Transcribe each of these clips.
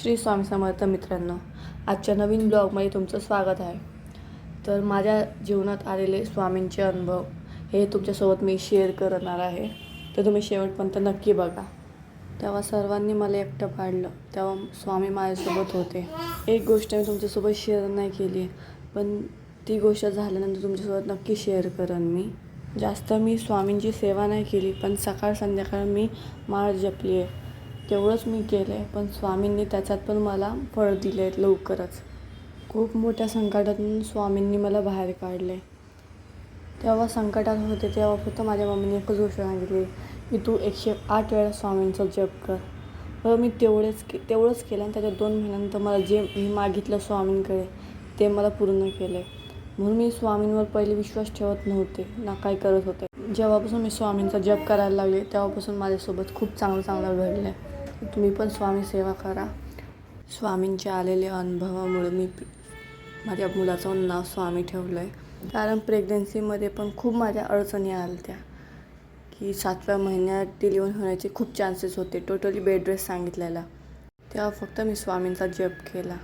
श्री स्वामी समर्थ मित्रांनो आजच्या नवीन ब्लॉगमध्ये तुमचं स्वागत आहे. तर माझ्या जीवनात आलेले स्वामींचे अनुभव हे तुमच्यासोबत मी शेअर करणार आहे. तर तुम्ही शेवटपर्यंत नक्की बघा. तेव्हा सर्वांनी मला एकटं पाडलं. तेव्हा स्वामी माझ्यासोबत होते. एक गोष्ट मी तुमच्यासोबत शेअर नाही केली पण ती गोष्ट झाल्यानंतर तुमच्यासोबत नक्की शेअर करेन मी. जास्त मी स्वामींची सेवा नाही केली पण सकाळ संध्याकाळ मी माळ जपली आहे. तेवढंच मी केलं आहे पण स्वामींनी त्याच्यात पण मला फळ दिले आहेत लवकरच. खूप मोठ्या संकटातून स्वामींनी मला बाहेर काढले तेव्हा संकटात होते तेव्हा फक्त माझ्या मम्मीने एकच गोष्ट सांगितली की तू एकशे आठ वेळा स्वामींचा जप कर. तर मी तेवढेच के तेवढंच केलं आणि त्याच्या दोन महिन्यानंतर मला जे मी मागितलं स्वामींकडे ते मला पूर्ण केलं म्हणून मी स्वामींवर पहिले विश्वास ठेवत नव्हते ना काय करत होते. जेव्हापासून मी स्वामींचा जप करायला लागले तेव्हापासून माझ्यासोबत खूप चांगलं चांगलं घडलं आहे तुम्ही पण स्वामी सेवा करा. स्वामींच्या आलेल्या अनुभवामुळे मी माझ्या मुलाचं नाव स्वामी ठेवलं आहे कारण प्रेग्नन्सीमध्ये पण खूप माझ्या अडचणी आल्या त्या की सातव्या महिन्यात डिलिव्हरी होण्याचे खूप चान्सेस होते. टोटली बेड रेस्ट सांगितलेला. तेव्हा फक्त मी स्वामींचा जप केला.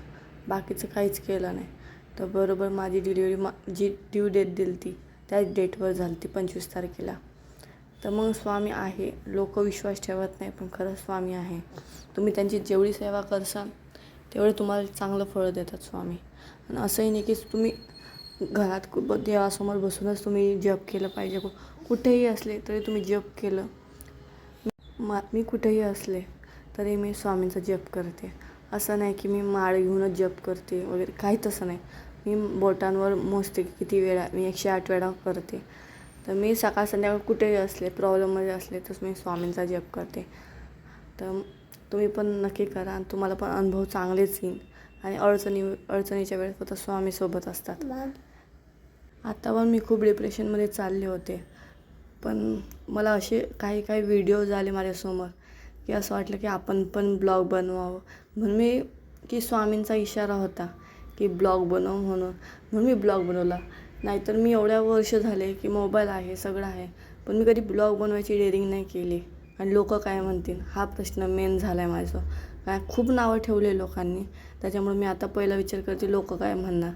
बाकीचं काहीच केलं नाही. तर बरोबर माझी डिलिव्हरी मा जी ड्यू डेट दिली ती त्याच डेटवर झाली ती पंचवीस तारखेला. तर मग स्वामी आहे. लोक विश्वास ठेवत नाही पण खरंच स्वामी आहे. तुम्ही त्यांची जेवढी सेवा करसाल तेवढे तुम्हाला चांगलं फळं देतात स्वामी. आणि असंही नाही की तुम्ही घरात देवासमोर बसूनच तुम्ही जप केलं पाहिजे. कुठेही असले तरी तुम्ही जप केलं. मा मी कुठेही असले तरी मी स्वामींचा जप करते. असं नाही की मी माळ घेऊनच जप करते वगैरे काही तसं नाही. मी बोटांवर मोजते की किती वेळा मी एकशे आठ वेळा करते. तर मी सकाळ संध्याकाळ कुठेही असले प्रॉब्लेममध्ये असले तर मी स्वामींचा जप करते. तर तुम्ही पण नक्की करा आणि तुम्हाला पण अनुभव चांगलेच येईल. आणि अडचणी अडचणीच्या वेळेस फक्त स्वामीसोबत असतात. आता पण मी खूप डिप्रेशनमध्ये चालले होते. पण मला असे काही काही व्हिडिओज आले माझ्यासमोर की असं वाटलं की आपण पण ब्लॉग बनवावं. म्हणून मी की स्वामींचा इशारा होता की ब्लॉग बनव म्हणून. म्हणून मी ब्लॉग बनवला. नाहीतर मी एवढ्या वर्ष झाले की मोबाईल आहे सगळं आहे. पण मी कधी ब्लॉग बनवायची डेअरिंग नाही केली. आणि लोक काय म्हणतील? हा प्रश्न मेन झाला आहे माझं. काय खूप नावं ठेवले लोकांनी. त्याच्यामुळे मी आता पहिला विचार करते लोक काय म्हणणार?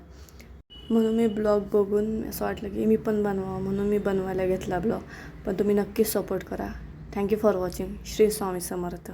म्हणून मी ब्लॉग बघून असं वाटलं की मी पण बनवावं म्हणून मी बनवायला घेतला ब्लॉग. पण तुम्ही नक्कीच सपोर्ट करा. Thank you for watching Shri Swami Samarth.